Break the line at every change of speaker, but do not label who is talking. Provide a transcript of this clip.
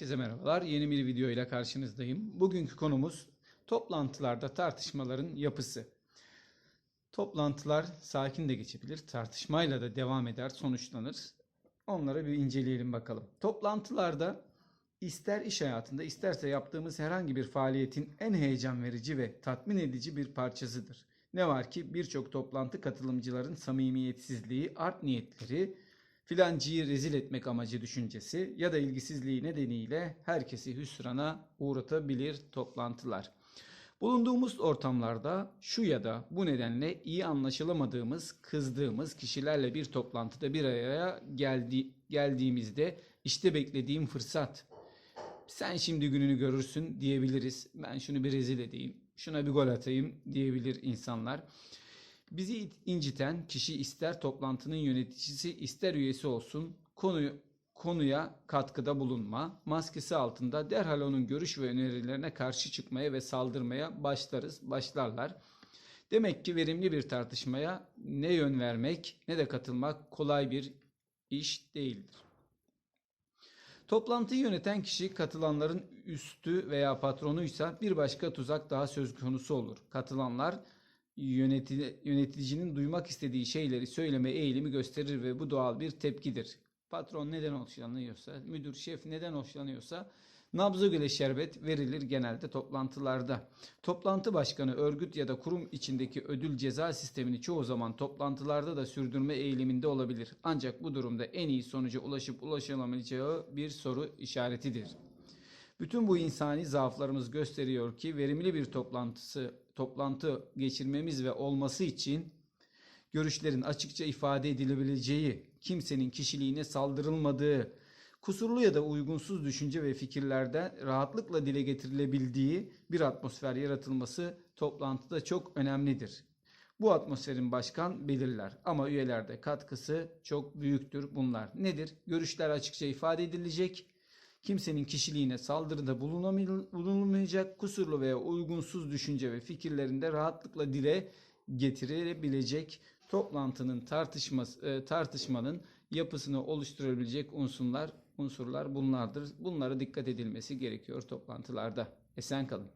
Herkese merhabalar. Yeni bir video ile karşınızdayım. Bugünkü konumuz toplantılarda tartışmaların yapısı. Toplantılar sakin de geçebilir, tartışmayla da devam eder, sonuçlanır. Onları bir inceleyelim bakalım. Toplantılarda ister iş hayatında isterse yaptığımız herhangi bir faaliyetin en heyecan verici ve tatmin edici bir parçasıdır. Ne var ki birçok toplantı katılımcıların samimiyetsizliği, art niyetleri, filancıyı rezil etmek amacı düşüncesi ya da ilgisizliği nedeniyle herkesi hüsrana uğratabilir toplantılar. Bulunduğumuz ortamlarda şu ya da bu nedenle iyi anlaşılamadığımız, kızdığımız kişilerle bir toplantıda bir araya geldi, geldiğimizde işte beklediğim fırsat. Sen şimdi gününü görürsün diyebiliriz. Ben şunu bir rezil edeyim, şuna bir gol atayım diyebilir insanlar. Bizi inciten kişi ister toplantının yöneticisi ister üyesi olsun konuyu konuya katkıda bulunma, maskesi altında derhal onun görüş ve önerilerine karşı çıkmaya ve saldırmaya başlarız, başlarlar. Demek ki verimli bir tartışmaya ne yön vermek ne de katılmak kolay bir iş değildir. Toplantıyı yöneten kişi katılanların üstü veya patronuysa bir başka tuzak daha söz konusu olur. Katılanlar yöneti- yöneticinin duymak istediği şeyleri söyleme eğilimi gösterir ve bu doğal bir tepkidir. Patron neden hoşlanıyorsa, müdür, şef neden hoşlanıyorsa nabza göre şerbet verilir genelde toplantılarda. Toplantı başkanı örgüt ya da kurum içindeki ödül ceza sistemini çoğu zaman toplantılarda da sürdürme eğiliminde olabilir. Ancak bu durumda en iyi sonuca ulaşıp ulaşılamayacağı bir soru işaretidir. Bütün bu insani zaaflarımız gösteriyor ki verimli bir toplantısı toplantı geçirmemiz ve olması için görüşlerin açıkça ifade edilebileceği, kimsenin kişiliğine saldırılmadığı, kusurlu ya da uygunsuz düşünce ve fikirlerden rahatlıkla dile getirilebildiği bir atmosfer yaratılması toplantıda çok önemlidir. Bu atmosferin başkan belirler ama üyelerde katkısı çok büyüktür bunlar. Nedir? Görüşler açıkça ifade edilecek, kimsenin kişiliğine saldırıda bulunulmayacak, kusurlu veya uygunsuz düşünce ve fikirlerinde rahatlıkla dile getirilebilecek toplantının tartışması e, tartışmanın yapısını oluşturabilecek unsurlar unsurlar bunlardır. Bunlara dikkat edilmesi gerekiyor toplantılarda. Esen kalın.